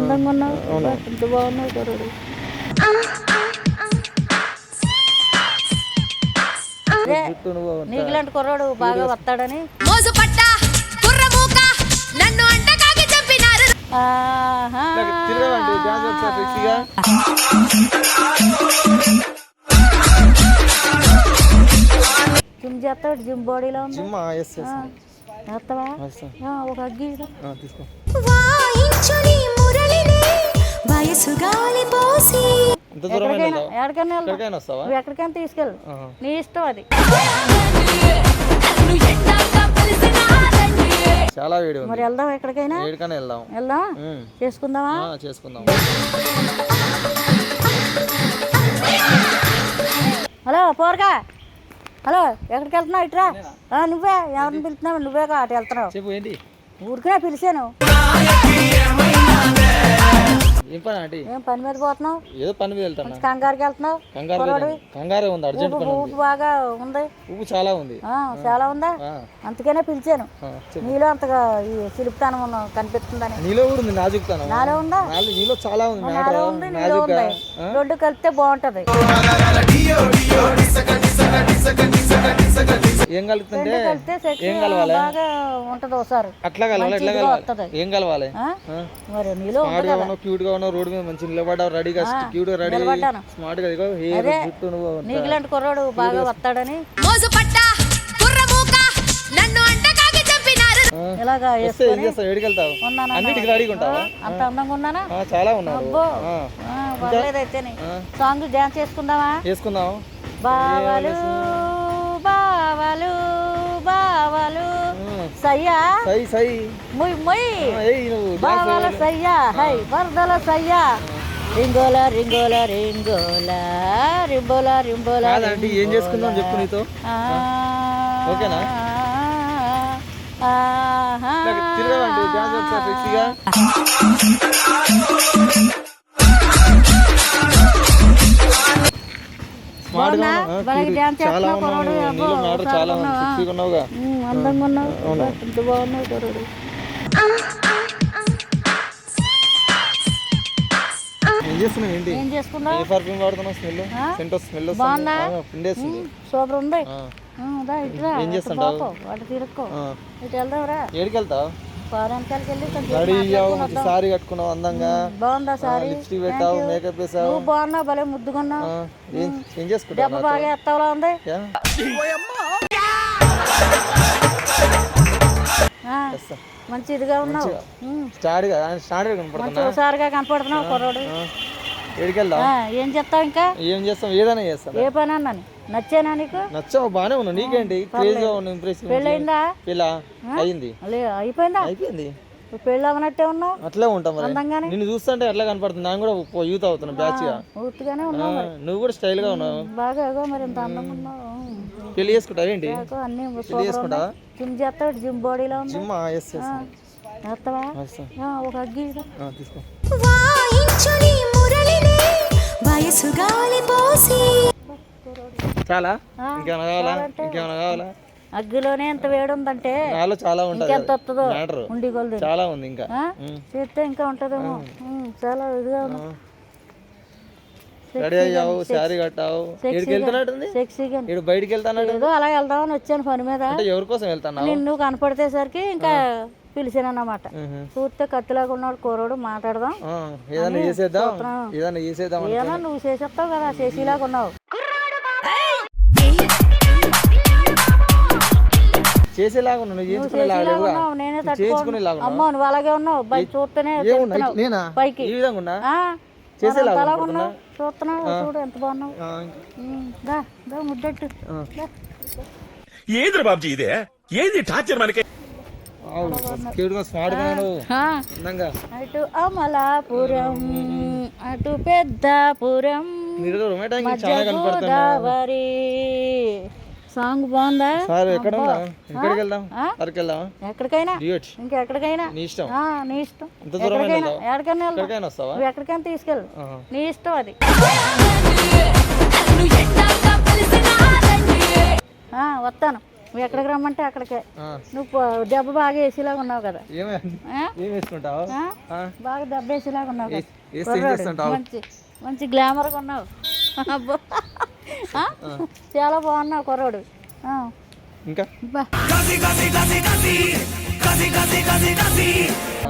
అందంగా ఉన్నావు ఎంత బాగున్నావు కుర్రాడు అదే జుట్టు నువ్వు అంతా. నీకు ఇలాంటి కుర్రాడు బాగా వస్తాడని? జిమ్ చేస్తాడు జిమ్ బాడీలో ఉంది. చేస్తావా? ఒక అగ్గి. తీసుకో. వయసు గాలి పోసి. ఇంత దూరం ఎక్కడికైనా ఎక్కడికైనా వెళ్దాం. ఎక్కడికైనా వస్తావా? నువ్వు ఎక్కడికైనా తీసుకెళ్ళు. నీ ఇష్టం అది. చాలా వేడి ఉంది. మరి వెళ్దాం ఎక్కడికైనా? వేడికనే వెళ్దాం. వెళ్దాం. చేసుకుందామా? ఆ, చేసుకుందాం. హలో పోరగా హలో ఎక్కడికి వెళ్తున్నావు? ఇట్రా నువ్వే. ఎవరిని పిలుస్తున్నావు? నువ్వే అటు వెళ్తున్నావు. చెప్పు ఏంటి? ఊరికే పిలిచాను. ఏం పని ఆంటీ? ఏం పని మీద పోతున్నావు? ఏదో పని మీద వెళ్తాను? మంచి కంగారుకి వెళ్తున్నావు? కంగారు. కంగారే ఉంది అర్జెంట్ పని ఉంది. ఊపు బాగా ఉంది. ఉప్పు చాలా ఉంది. ఆ, చాలా ఉందా? అందుకనే పిలిచాను. నీలో అంతగా ఈ సిలుపుతానం ఉన్న- కనిపిస్తుందని. నీలో కూడా ఉంది నాజుకుతాను. నాలో ఉందా? నాలో నీలో చాలా ఉంది నాలో మ్యాటర్. ఉంది నీలో ఉంది. రెండు కలిపితే బాగుంటది. ఏం కలుగుతుంటే ఏం కలవాలి? బాగా ఉంటది ఒకసారి అట్లా కలవాలి ఎట్లా కలవాలి? వస్తది. ఏం కలవాలి? మరి నీలో స్మార్ట్గా ఉన్నావు క్యూట్గా ఉన్నావు రోడ్డు మీద మంచి నిలబడ్డావు రెడీగా క్యూట్గా రెడీ. స్మార్ట్గా ఇదిగో హెయిర్ జుట్టు నువ్వు నీకు ఇలాంటి కుర్రాడు బాగా వస్తాడని మోజు పట్ట కుర్రమూక నన్ను అంటకాగి చంపినారు. ఇలాగా వస్తే ఏం వేసుకొని చేస్తావు? ఏడికి వెళ్తావు? ఉన్నాను అన్నిటికి రెడీగా ఉంటావా? అంత అందంగా ఉన్నానా? ఆ, చాలా ఉన్నావు. అబ్బో. ఆ, ఆ, పర్లేదైతేనే సాంగ్ డాన్స్ చేసుకుందామా? చేసుకుందాం. బావలు బావలు బావలు. సయ్యా? సై సై. ముయ్ ముయ్. బావల సయ్యా. హై వరదల సయ్యా. రింగోల రింగోల రింగోల రింబోల రింబోల ఏం చేసుకుందాం చెప్పు నీతో? ఆ, ఓకేనా? ఆహా. చాలా మ్యాటర్ చాలా? సెక్సీగా ఉన్నావుగా. అందంగా ఉన్నావు. బాగున్నావు కుర్రోడు. ఏం చేస్తున్నావు ఏంటి? ఏం చేసుకుందాం ఏ పర్ఫ్యూమ్ వాడుతున్నావు స్మెల్? సెంట్ స్మెల్ బాగుందా? పిండేస్తుంది. సూపర్ ఉంది. ఏం తిరుక్కో. ఆ. ఇటు వెళ్దాంరా ఏడికి వెళ్తావు? వెళ్ళి రెడీ అయ్యావు. సారీ కట్టుకున్నావు అందంగా. బాగుందా సారీ? లిప్స్టిక్ పెట్టావు మేకప్ వేసావు. నువ్వు బాగున్నావు భలే ముద్దుకున్నావు ఆ, ఏం చేసుకుంటావు దెబ్బ బాగా ఎత్తావులా ఉంది? మంచి ఇదిగా ఉన్నావు. ఉమ్, స్టార్ట్ కదా స్టార్ట్ మంచి కనపడుతున్నా హుషారుగా కనపడుతున్నావు కుర్రోడు. ఏం చెప్తావు ఇంకా? ఏం చేస్తాం? ఏదైనా చేస్తాం. ఏ పని అన్నాను? నచ్చానా నీకు? నచ్చావు బాగానే ఉన్నావు. నీకేంటి? క్రేజ్గా ఉన్నావు ఇంప్రెస్ పెళ్ళయిందా? పిల్ల అయింది. అయిపోయిందా? అయిపోయింది. పెళ్ళి అవనట్టే ఉన్నావు? అట్లే ఉంటాం మరి. అందంగానే? నిన్ను చూస్తుంటే ఎట్లా కనపడుతుంది? నేను కూడా యూత్ అవుతున్నా బ్యాచ్గా. పూర్తిగానే ఉన్నావు నువ్వు కూడా స్టైల్గా ఉన్నావు. బాగా ఏగో మరి ఇంత అందంగా ఉన్నావు. పెళ్ళి చేసుకుంటావు ఏంటి? అన్ని పెళ్ళి చేసుకుంటావా? జిమ్ చేస్తాడు జిమ్ బాడీలో ఉంది? జిమ్ ఎస్ ఎస్ చేస్తావా? ఆ, ఒక అగ్గి. తీసుకో. వయసు గాలి పోసి చాలా? ఇంకేమైనా కావాలా? ఇంకేమైనా కావాలా? అగ్గిలోనే ఎంత వేడి ఉందంటే నాలో చాలా ఉంటుంది ఇంకెంత వస్తుందో ఉండి కొలది. చాలా ఉంది ఇంకా. చేస్తే ఇంకా ఉంటుందేమో. చాలా ఇదిగా ఉంది. రెడీ అయ్యావు శారీ కట్టావు. ఇక్కడికి సెక్సీగా బయటికి వెళ్తానట్టు ఏదో అలా వెళ్దామని వచ్చాను పని మీద. అంటే ఎవరి కోసం వెళ్తున్నావు? నిన్ను కనపడితేసరికి ఇంకా పిలిచాను అన్నమాట చూస్తే కత్తిలాగా ఉన్నాడు కూరోడు మాట్లాడదాం. ఏదైనా చేసేద్దాం. ఏదైనా చేసేద్దాం. ఏమన్నా నువ్వు చేసేస్తావు కదా చేసేలాగా ఉన్నావు. చేసేలాగా ఉన్నావు నువ్వు ఉన్నావు నేనే చేసుకునేలాగా అమ్మో నువ్వు అలాగే ఉన్నావు. బయట చూస్తేనే. నేనా? పైకి. ఈ విధంగా ఉన్నా? ఆ, చేసేలాగా? ఉన్నావు చూస్తున్నావు చూడు ఎంత బాగున్నావు. ఆ, ఉమ్, దా దా ముద్దట్టు. ఏంద్ర బాబ్జీ ఇదే? ఏంది టార్చర్ మనకి? అటు అమలాపురం అటు పెద్దాపురం మధ్య గోదావరి సాంగ్ బాగుందా? సార్ ఎక్కడ ఉందా ఎక్కడికి వెళ్దాం? అరకు వెళ్దాం ఎక్కడికైనా? ఇంకెక్కడికైనా? నీ ఇష్టం. ఆ, నీ ఇష్టం. ఎక్కడికైనా? ఎక్కడికైనా వస్తావా? నువ్వు ఎక్కడికైనా తీసుకెళ్ళు. నీ ఇష్టం అది. వస్తాను. నువ్వు ఎక్కడికి రమ్మంటే అక్కడికే. నువ్వు దెబ్బ బాగా వేసేలాగా ఉన్నావు కదా? బాగా దెబ్బ వేసేలాగా ఉన్నావు? మంచి మంచి గ్లామర్గా ఉన్నావు. అబ్బో? చాలా బాగున్నావు కుర్రాడు. ఆ. ఇంకా? బా.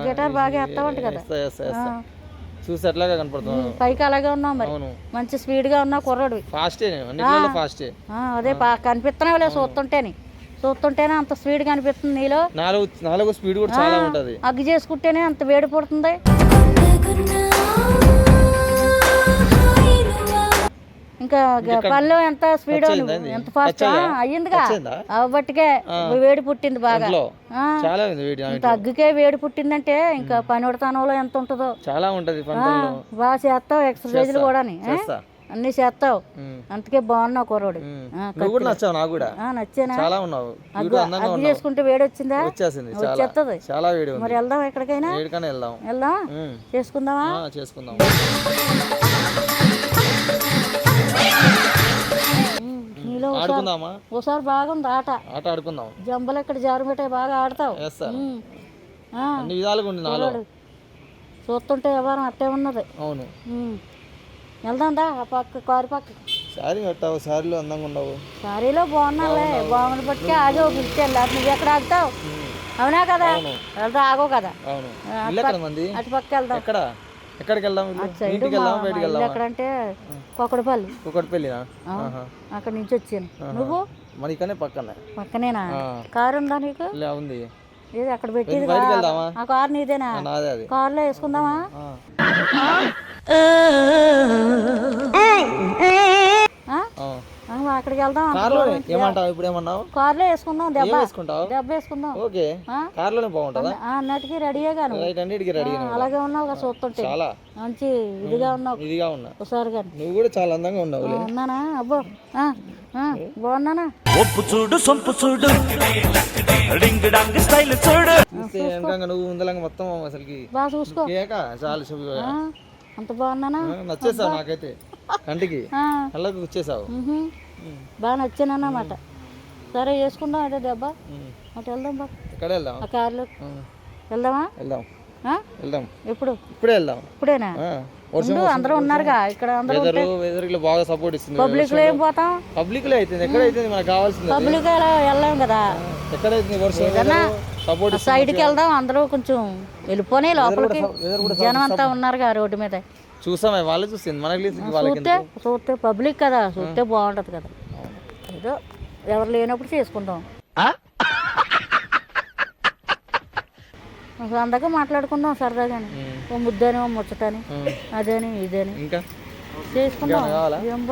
గిటార్ బాగా వేస్తావంట కదా. వేస్తా. చూసి కనపడుతున్నావు పైకి అలాగే ఉన్నావు మరి. అవును. మంచి స్పీడ్గా ఉన్నావు కుర్రాడు. ఫాస్టే ఫాస్టే అదే బా కనిపిస్తున్నావులే చూస్తుంటేనే. చూస్తుంటేనే అంత స్పీడ్ కనిపిస్తుంది నీలో. నాలుగు నాలుగు స్పీడ్ కూడా చాలా ఉంటది. అగ్గి చేసుకుంటేనే అంత వేడి పుడుతుంది. ఇంకా పనిలో ఎంత స్పీడ్? ఎంత ఫాస్ట్? అయ్యిందిగా? అవ్వబట్టికే వేడి పుట్టింది బాగా. ఉంది వేడి ఇంత అగ్గికే వేడి పుట్టిందంటే ఇంకా పని ఉడతానంలో ఎంత ఉంటుందో. చాలా ఉంటది బాగా చేస్తావు ఎక్సర్సైజ్లు కూడా అన్ని చేస్తావు. అందుకే బాగున్నావు కుర్రోడు. నచ్చావు నాకు కూడా. నచ్చేనా? చాలా ఉన్నావు. అగ్గు చేసుకుంటే వేడి వచ్చిందా? వచ్చేసింది వచ్చేస్తుంది. చాలా. వేడి మరి వెళ్దాం ఎక్కడికైనా? వెళ్దాం. వెళ్దాం. చేసుకుందామా? చేసుకుందాం. ఆడుకుందామా? ఒకసారి బాగుంది ఆట. ఆట ఆడుకుందాం జంబలు ఇక్కడ జారుమిటే బాగా ఆడతావు. అన్ని విధాలుగా ఉంది నాలో. చూస్తుంటే వ్యవహారం అట్టే ఉన్నది. అవును. ఉమ్. వెళ్దాం దా ఆ పక్క కారు పక్క శారీ కట్టావు శారీలో అందంగా ఉండవు. సారీలో బాగున్నాలే బాగుంది బట్టికే ఆగో పిలిచాను లేకపోతే నువ్వు ఎక్కడ ఆగుతావు? అవునా కదా? వెళ్తా ఆగో కదా? అవును. అటు పక్క వెళ్దాం. ఎక్కడ? ఎక్కడికి వెళ్దాం ఇంటికి వెళ్దాం బయటికి వెళ్దాం ఎక్కడంటే ఆహా. అక్కడ నుంచి వచ్చాను. నువ్వు? మరి ఇక్కడనే పక్కనే? పక్కనేనా. కారు ఉందా నీకు? ఉంది. ఏది అక్కడ పెట్టేది ఆ కారు నీదేనా? ఆ, నాదే అది. కారులో వేసుకుందామా ఆ. ఆ? ఆ. ఆ, అక్కడికి వెళ్దాం కార్లోనే ఏమంటావు? ఇప్పుడు ఏమన్నావు కారులో వేసుకుందాం ఏం దెబ్బ. వేసుకుంటావు దెబ్బ వేసుకుందాం. ఓకే? కార్లోనే బాగుంటుందా? ఆ, అన్నటికీ రెడీగా నువ్వు రైట్ అన్నిటికీ రెడీ అలాగే ఉన్నావు కదా చూస్తుంటే. చాలా. మంచి ఇదిగా ఉన్నావు. ఇదిగా ఉన్నా. ఒకసారి కానీ నువ్వు కూడా చాలా అందంగా ఉన్నావు ఉన్నానా? అబ్బో. బాగున్నానా? ఒప్పు చూడు సొంపు చూడు. డాంగ్ స్టైల్ చూడు. నువ్వు ముందలంగా మొత్తం అసలుకి బాగా చూసుకో. కేక చాలా శుభ్ర ఆ, అంత బాగున్నానా? నచ్చేసావు నాకైతే. కంటికి. కళ్ళకు వచ్చేసావు. బాగా నచ్చానన్నమాట. సరే వేసుకుందాం అదే దెబ్బ. ఉమ్. అటు వెళ్దాం బా ఎక్కడ వెళ్దాం? ఆ కార్లో. వెళ్దామా? వెళ్దాం? వెళ్దాం. ఎప్పుడు? ఇప్పుడే వెళ్దాం. ఇప్పుడేనా? అందరూ ఉన్నారుగా. ఇక్కడ అందరూ వెదర్ బాగా సపోర్ట్ ఇస్తుంది. పబ్లిక్లో ఏం పోతాం? పబ్లిక్లో అయితే ఎక్కడ అయితే మనకు కావాల్సింది? పబ్లిక్లో వెళ్ళాం కదా. ఎక్కడ అయితే వర్షం? సపోర్ట్ ఆ సైడ్కి వెళ్దాం. అందరూ కొంచెం వెళ్ళిపోనే లోపలికి. జనం అంతా ఉన్నారుగా రోడ్డు మీద. చూసామే వాళ్ళే చూసింది. మనకి చూస్తే చూస్తే పబ్లిక్ కదా చూస్తే బాగుంటది కదా. ఏదో ఎవరు లేనప్పుడు చేసుకుంటాం. అందగా మాట్లాడుకుందాం సరదాగాని ఓ ముద్దని ఓ ముచ్చటని అదేని ఇదేని. ఇంకా? చేసుకుందాం? ఏం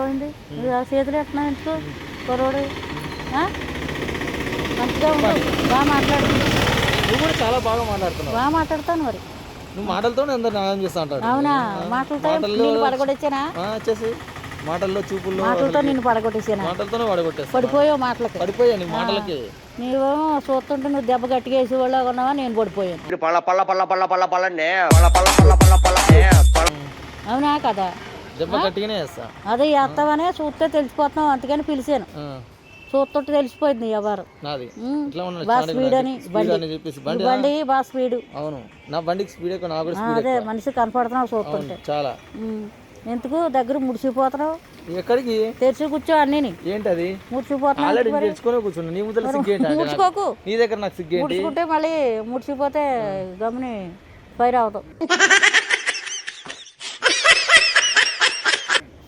ఆ చేతులు ఎట్లా ఇంట్లో కుర్రోడు. ఆ? మంచిగా బాగా మాట్లాడుతున్నావు. బాగా మాట్లాడతాను మరి. నువ్వు మాటలతోనే అందరు న్యాయం చేస్తా అంటాడు అవునా? మాటలతో మాటల్లో- నేను చూపుల్లో మాటలతో నిన్ను పడగొట్టేసానా? మాటలతోనే పడగొట్టేస్తా. పడిపోయావు మాటలకి. పడిపోయా నీ మాటలకి. నీవు చూస్తుంటే నువ్వు దెబ్బ గట్టిగా వేసి వాళ్ళ ఉన్నావా? నేను పడిపోయాను. అవునా కదా? దెబ్బ గట్టిగానే వేస్తా. అదే వేస్తావనే చూస్తే తెలిసిపోతున్నావు అందుకని పిలిచాను. చూస్తుంటే తెలిసిపోయింది ఎవరు బాగా స్పీడ్. అని బండి. బాగా స్పీడ్. అవును. నా బండికి స్పీడ్ అదే మనిషి కనపడుతున్నావు చూస్తుంటే. చాలా. ఎందుకు? దగ్గర ముడిచిపోతున్నావు. ఎక్కడికి? తెరిచి కూర్చో అన్నీని. ఏంటది? ముడిచిపోతున్నావు కూర్చున్నా. నీ? ముడుచుకోకు దగ్గర నాకు ముడుచుకుంటే మళ్ళీ ముడిచిపోతే గమని ఫైర్ అవుతావు.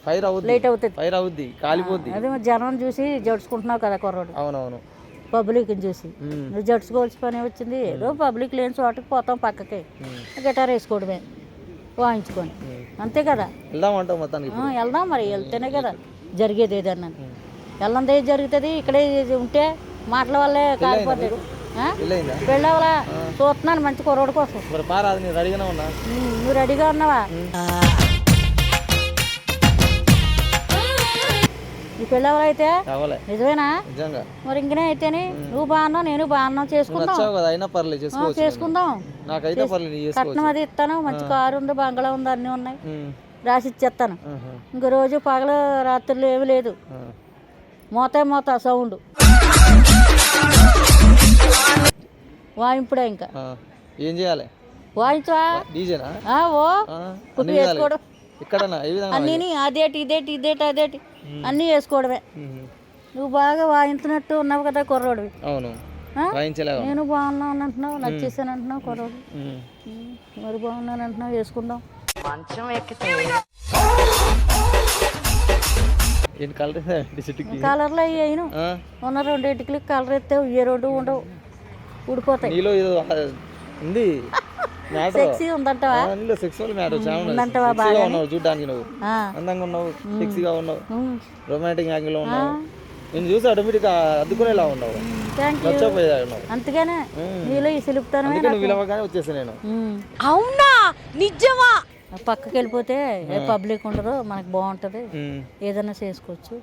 ఫైర్ అవుద్ది. లేట్ అవుతుంది. ఫైర్ అవుద్ది కాలిపోద్ది. అదే మరి జనం చూసి జడుచుకుంటున్నావు కదా కుర్రోడు. అవునవును. పబ్లిక్ని చూసి. నువ్వు జడుచుకోవాల్సి పని వచ్చింది ఏదో పబ్లిక్ లేని చోటకి పోతాం పక్కకి. గిటార్ వేసుకోవడమే. వాయించుకొని. అంతే కదా? వెళ్దామంటావు మొత్తానికి ఆ, వెళ్దాం మరి. వెళ్తేనే కదా జరిగేది ఏదన్నా. వెళ్ళంది జరుగుతుంది. ఇక్కడే ఉంటే మాటల వల్లే కాలిపోతుంది పెళ్ళవలా? చూస్తున్నాను మంచి కుర్రోడు కోసం. నువ్వు రెడీగా ఉన్నావా? ఈ అయితే కావాలే నిజమేనా? మరి ఇంకనే అయితేనే? నువ్వు బాగున్నావు నేను బాగున్నావు చేసుకుందాం చేసుకుందాం. నాకైతే కట్నం అది ఇస్తాను మంచి కారు ఉంది బంగ్లా ఉంది అన్నీ ఉన్నాయి. రాసి ఇచ్చేస్తాను. ఇంక రోజు పగలు రాత్రులు ఏమి లేదు. మోతే మోత సౌండ్. వాయింపుడే ఇంకా. ఏం చేయాలి? వాయించవా డీజేనా? ఓ. కుట్టు. వేసుకోవడం అన్నీ అదేటి ఇదేటి ఇదేటి అదేటి. అన్నీ వేసుకోవడమే. నువ్వు బాగా వాయించినట్టు ఉన్నావు కదా కుర్రోడివి. అవును. నేను బాగున్నాను అంటున్నావు నచ్చేసాను అంటున్నావు కుర్రోడు. మరి బాగున్నాను అంటున్నావు వేసుకుందాం. కలర్లో అయ్యాను ఉన్న రెండు ఇటుకలకి కలర్ ఎత్తే ఏ రెండు ఉండవు. ఊడిపోతాయి. ఉంది. సెక్సీ ఉందంటవా? సెక్సువల్ మ్యాటర్ చాలా ఉన్నది. ఉందంటవా సెక్సీగా ఉన్నావు చూడడానికి నువ్వు. అందంగా ఉన్నావు సెక్సీగా ఉన్నావు రొమాంటిక్ యాంగిల్లో ఉన్నావు. నేను చూసి ఆటోమేటిక్గా అద్దుకునేలా ఉన్నావు. థ్యాంక్ యూ నచ్చపోయేదా ఉన్నావు. అందుకనే నీలో ఈ సిలుపుతానమే అందుకే నువ్వు విలవగానే వచ్చేసా నేను. అవునా? నిజమా? పక్కకి వెళ్ళిపోతే ఏ పబ్లిక్ ఉండదు మనకు బాగుంటుంది. ఏదైనా చేసుకోవచ్చు.